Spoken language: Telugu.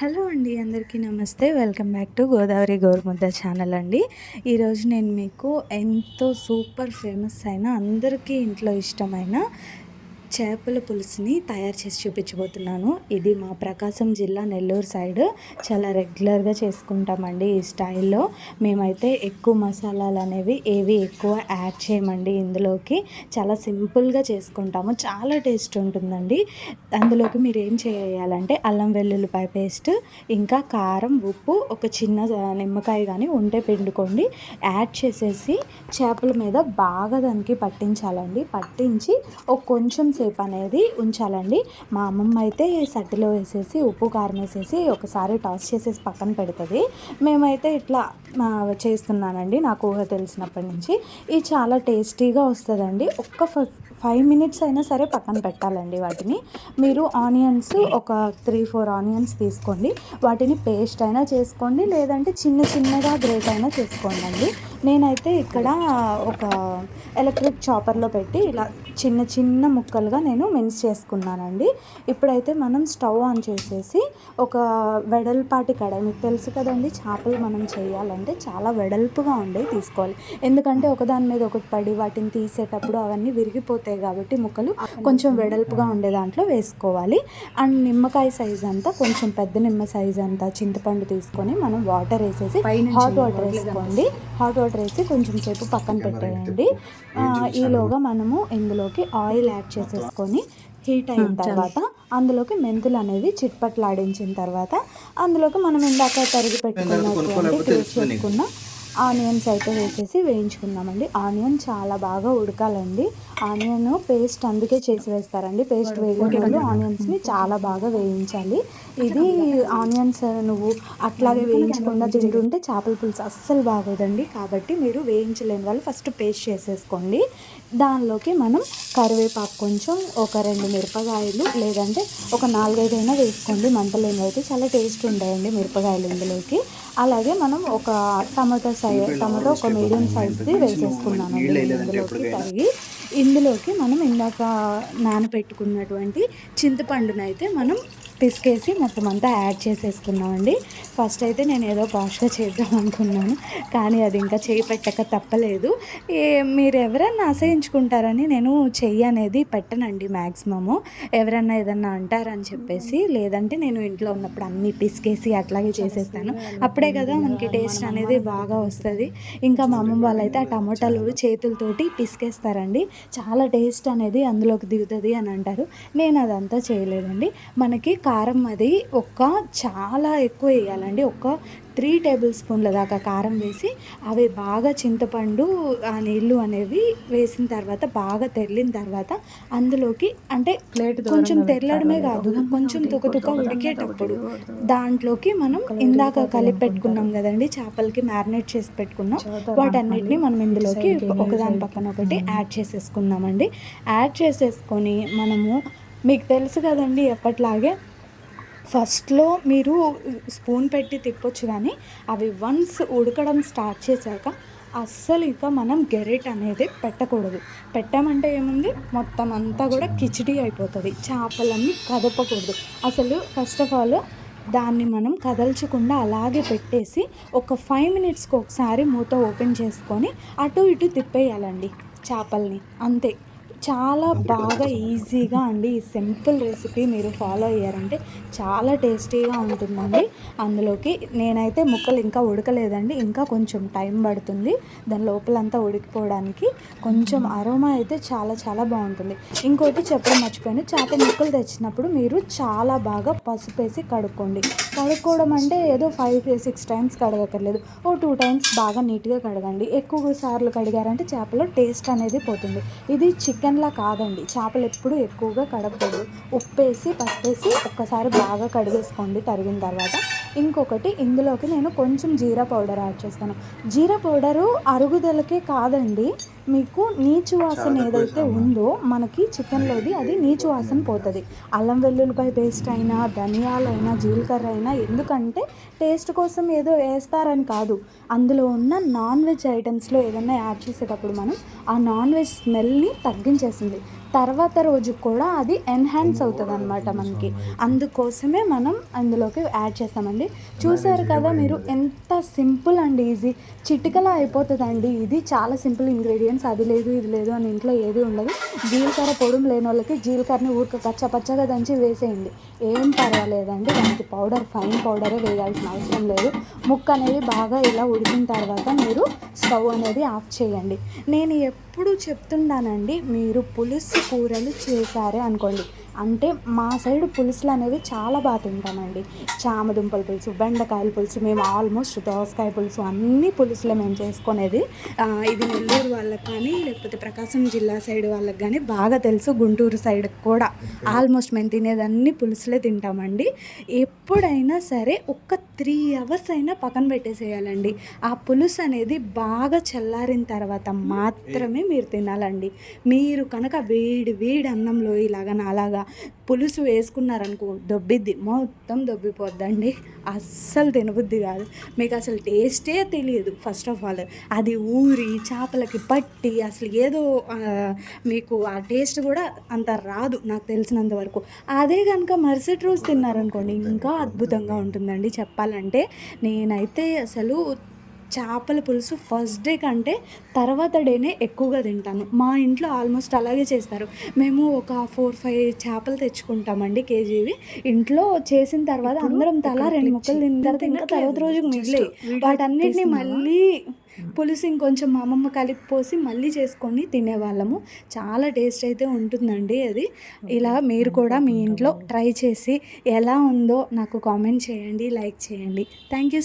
హలో అండి అందరికీ నమస్తే. Welcome back to Godavari Gorumudda channel అండి. ఈరోజు నేను మీకు ఎంతో సూపర్ ఫేమస్ అయిన అందరికీ ఇంట్లో ఇష్టమైన చేపల పులుసుని తయారు చేసి చూపించబోతున్నాను. ఇది మా ప్రకాశం జిల్లా నెల్లూరు సైడ్. చాలా రెగ్యులర్గా చేసుకుంటామండి ఈ స్టైల్లో. మేమైతే ఎక్కువ మసాలాలు అనేవి ఏవి ఎక్కువ యాడ్ చేయమండి ఇందులోకి. చాలా సింపుల్గా చేసుకుంటాము. చాలా టేస్ట్ ఉంటుందండి. అందులోకి మీరు ఏం చేయాలంటే అల్లం వెల్లుల్లిపాయ పేస్ట్ ఇంకా కారం ఉప్పు ఒక చిన్న నిమ్మకాయ కానీ ఉంటే పిండుకోండి. యాడ్ చేసేసి చేపల మీద బాగా దానికి పట్టించాలండి. పట్టించి ఒక కొంచెం సేపు అనేది ఉంచాలండి. మా అమ్మమ్మ అయితే సట్టిలో వేసేసి ఉప్పు కారం వేసేసి ఒకసారి టాస్ చేసేసి పక్కన పెడుతుంది. మేమైతే ఇట్లా చేస్తున్నానండి నాకు ఊహ తెలిసినప్పటి నుంచి. ఇది చాలా టేస్టీగా వస్తుందండి. ఒక్క ఫైవ్ మినిట్స్ అయినా సరే పక్కన పెట్టాలండి వాటిని. మీరు ఆనియన్స్ ఒక త్రీ ఫోర్ ఆనియన్స్ తీసుకోండి. వాటిని పేస్ట్ అయినా చేసుకోండి లేదంటే చిన్న చిన్నగా గ్రేట్ అయినా చేసుకోండి అండి. నేనైతే ఇక్కడ ఒక ఎలక్ట్రిక్ చాపర్లో పెట్టి ఇలా చిన్న చిన్న ముక్కలుగా నేను మిన్స్ చేసుకున్నానండి. ఇప్పుడైతే మనం స్టవ్ ఆన్ చేసేసి ఒక వెడల్పాటి కడాయి మీకు తెలుసు కదండి చేపలు మనం చేయాలంటే చాలా వెడల్పుగా ఉండే తీసుకోవాలి. ఎందుకంటే ఒకదాని మీద ఒకటి పడి వాటిని తీసేటప్పుడు అవన్నీ విరిగిపోతాయి కాబట్టి ముక్కలు కొంచెం వెడల్పుగా ఉండే దాంట్లో వేసుకోవాలి. అండ్ నిమ్మకాయ సైజ్ అంతా కొంచెం పెద్ద నిమ్మ సైజ్ అంతా చింతపండు తీసుకొని మనం వాటర్ వేసేసి హాట్ వాటర్ వేసుకోండి. హాట్ వాటర్ వేసి కొంచెం సేపు పక్కన పెట్టేయండి. ఈలోగా మనము ఇందులోకి ఆయిల్ యాడ్ చేసేసుకొని హీట్ అయిన తర్వాత అందులోకి మెంతులు అనేవి చిట్పట్లాడించిన తర్వాత అందులోకి మనం ఇందాక తరిగి పెట్టుకున్నటువంటి పేస్ట్ వేసుకున్న ఆనియన్స్ అయితే వేసేసి వేయించుకుందామండి. ఆనియన్ చాలా బాగా ఉడకాలండి. ఆనియన్ పేస్ట్ అందుకే చేసి వేస్తారండి. పేస్ట్ వేయకూడదు ఆనియన్స్ని చాలా బాగా వేయించాలి. ఇది ఆనియన్స్ నువ్వు అట్లాగే వేయించకుండా తింటుంటే చేపల పులుసు అస్సలు బాగోదండి. కాబట్టి మీరు వేయించలేని వాళ్ళు ఫస్ట్ పేస్ట్ చేసేసుకోండి. దానిలోకి మనం కరివేపాకు కొంచెం ఒక రెండు మిరపకాయలు లేదంటే ఒక నాలుగైదైనా వేసుకోండి. మంటలేని అయితే చాలా టేస్ట్ ఉంటాయండి మిరపకాయలు ఇందులోకి. అలాగే మనం ఒక టమాటో సైజ్ టమాటో ఒక మీడియం సైజ్ది వేసేసుకున్నామండి ఇందులోకి తరిగి ఇందులోకి మనం ఇందాక నానబెట్టుకున్నటువంటి చింతపండునైతే మనం పిసికేసి మొత్తం అంతా యాడ్ చేసేసుకున్నామండి. ఫస్ట్ అయితే నేను ఏదో పాష్గా చేద్దాం అనుకున్నాను కానీ అది ఇంకా చేయి పెట్టక తప్పలేదు. మీరు ఎవరన్నా అసహించుకుంటారని నేను చెయ్యి అనేది పెట్టనండి మ్యాక్సిమము ఎవరన్నా ఏదన్నా అంటారని చెప్పేసి లేదంటే నేను ఇంట్లో ఉన్నప్పుడు అన్నీ పిసికేసి అట్లాగే చేసేస్తాను. అప్పుడే కదా మనకి టేస్ట్ అనేది బాగా వస్తుంది. ఇంకా మా అమ్మమ్మ వాళ్ళైతే ఆ టమాటాలు చేతులతోటి పిసికేస్తారండి. చాలా టేస్ట్ అనేది అందులోకి దిగుతుంది అని అంటారు. నేను అదంతా చేయలేదండి. మనకి కారం అది ఒక చాలా ఎక్కువ వేయాలండి. ఒక త్రీ టేబుల్ స్పూన్ల దాకా కారం వేసి అవి బాగా చింతపండు ఆ నీళ్ళు అనేవి వేసిన తర్వాత బాగా తెల్లిన తర్వాత అందులోకి అంటే కొంచెం తెల్లడమే కాదు కొంచెం తుక తుక ఉడికేటప్పుడు దాంట్లోకి మనం ఇందాక కలిపి పెట్టుకున్నాం కదండి చేపలకి మ్యారినేట్ చేసి పెట్టుకున్నాం. వాటన్నిటిని మనం ఇందులోకి ఒకదాని పక్కన ఒకటి యాడ్ చేసేసుకున్నామండి. యాడ్ చేసేసుకొని మనము మీకు తెలుసు కదండి ఎప్పట్లాగే ఫస్ట్లో మీరు స్పూన్ పెట్టి తిప్పొచ్చు కానీ అవి వన్స్ ఉడకడం స్టార్ట్ చేశాక అస్సలు ఇంకా మనం గెరెట్ అనేది పెట్టకూడదు. పెట్టామంటే ఏముంది? మొత్తం అంతా కూడా కిచిడి అయిపోతుంది. చేపలన్నీ కదపకూడదు. అసలు ఫస్ట్ ఆఫ్ ఆల్ దాన్ని మనం కదల్చకుండా అలాగే పెట్టేసి ఒక ఫైవ్ మినిట్స్కి ఒకసారి మూత ఓపెన్ చేసుకొని అటు ఇటు తిప్పేయాలండి చేపల్ని. అంతే. చాలా బాగా ఈజీగా అండి. ఈ సింపుల్ రెసిపీ మీరు ఫాలో అయ్యారంటే చాలా టేస్టీగా ఉంటుందండి. అందులోకి నేనైతే ముక్కలు ఇంకా ఉడకలేదండి. ఇంకా కొంచెం టైం పడుతుంది. దాని లోపలంతా ఉడికిపోవడానికి కొంచెం అరోమా అయితే చాలా చాలా బాగుంటుంది. ఇంకోటి చెప్పడం మర్చిపోయాను. చేప ముక్కలు తెచ్చినప్పుడు మీరు చాలా బాగా పసుపు వేసి కడుక్కోండి. కడుక్కోవడం అంటే ఏదో ఫైవ్ సిక్స్ టైమ్స్ కడగక్కర్లేదు. ఓ టూ టైమ్స్ బాగా నీట్గా కడగండి. ఎక్కువ సార్లు కడిగారంటే చేపలో టేస్ట్ అనేది పోతుంది. ఇది చికెన్ చికెన్లా కాదండి. చేపలు ఎప్పుడు ఎక్కువగా కడగకూడదు. ఉప్పేసి పట్టేసి ఒక్కసారి బాగా కడిగేసుకోండి తరిగిన తర్వాత. ఇంకొకటి ఇందులోకి నేను కొంచెం జీరా పౌడర్ యాడ్ చేస్తాను. జీరా పౌడరు అరుగుదలకే కాదండి. మీకు నీచు వాసన ఏదైతే ఉందో మనకి చికెన్లోది అది నీచు వాసన పోతుంది. అల్లం వెల్లుల్లిపాయ పేస్ట్ అయినా ధనియాలైనా జీలకర్ర అయినా ఎందుకంటే టేస్ట్ కోసం ఏదో వేస్తారని కాదు. అందులో ఉన్న నాన్ వెజ్ ఐటమ్స్లో ఏదైనా యాడ్ చేసేటప్పుడు మనం ఆ నాన్ వెజ్ స్మెల్ని తగ్గించేసింది తర్వాత రోజు కూడా అది ఎన్హాన్స్ అవుతుంది అనమాట మనకి. అందుకోసమే మనం అందులోకి యాడ్ చేస్తామండి. చూసారు కదా మీరు ఎంత సింపుల్ అండ్ ఈజీ చిటికలా అయిపోతుందండి. ఇది చాలా సింపుల్ ఫ్రెండ్స్ అది లేదు ఇది లేదు అని ఇంట్లో ఏది ఉండదు. జీలకర్ర పొడుం లేని వాళ్ళకి జీలకర్రని ఊరిక పచ్చ పచ్చగా దంచి వేసేయండి. ఏం పర్వాలేదండి దానికి పౌడర్ ఫైన్ పౌడరే వేయాల్సిన అవసరం లేదు. ముక్క అనేది బాగా ఇలా ఉడికిన తర్వాత మీరు స్టవ్ అనేది ఆఫ్ చేయండి. నేను ఎప్పుడు చెప్తున్నానండి మీరు పులుసు కూరలు చేశారే అనుకోండి. అంటే మా సైడ్ పులుసులు అనేవి చాలా బాగా తింటామండి. చామదుంపల పులుసు బెండకాయల పులుసు మేము ఆల్మోస్ట్ దోసకాయ పులుసు అన్ని పులుసులే మేము చేసుకునేది. ఇది నెల్లూరు వాళ్ళకి కానీ లేకపోతే ప్రకాశం జిల్లా సైడ్ వాళ్ళకి కానీ బాగా తెలుసు. గుంటూరు సైడ్ కూడా ఆల్మోస్ట్ మేము తినేదన్నీ పులుసులే తింటామండి. ఎప్పుడైనా సరే ఒక్క త్రీ అవర్స్ అయినా పక్కన పెట్టేసేయాలండి. ఆ పులుసు అనేది బాగా చల్లారిన తర్వాత మాత్రమే మీరు తినాలండి. మీరు కనుక వేడి వేడి అన్నంలో ఇలాగ అలాగా పులుసు వేసుకున్నారనుకో దొబ్బిద్ది. మొత్తం దొబ్బిపోద్దండి. అస్సలు తినబుద్ది కాదు. మీకు అసలు టేస్టే తెలియదు ఫస్ట్ ఆఫ్ ఆల్ అది ఊరి చేపలకి పట్టి అసలు ఏదో మీకు ఆ టేస్ట్ కూడా అంత రాదు నాకు తెలిసినంత వరకు. అదే కనుక మరుసటి రోజు తిన్నారనుకోండి ఇంకా అద్భుతంగా ఉంటుందండి చెప్పాలంటే. నేనైతే అసలు చేపల పులుసు ఫస్ట్ డే కంటే తర్వాత డేనే ఎక్కువగా తింటాను. మా ఇంట్లో ఆల్మోస్ట్ అలాగే చేస్తారు. మేము ఒక ఫోర్ ఫైవ్ చేపలు తెచ్చుకుంటామండి కేజీవి. ఇంట్లో చేసిన తర్వాత అందరం తలా రెండు ముక్కలు తిన్న తర్వాత ఇంకా తర్వాత రోజు మిగిలే వాటన్నిటిని మళ్ళీ పులుసు ఇంకొంచెం మా అమ్మమ్మ కలిపి పోసి మళ్ళీ చేసుకొని తినేవాళ్ళము. చాలా టేస్ట్ అయితే ఉంటుందండి అది. ఇలా మీరు కూడా మీ ఇంట్లో ట్రై చేసి ఎలా ఉందో నాకు కామెంట్ చేయండి లైక్ చేయండి. Thank you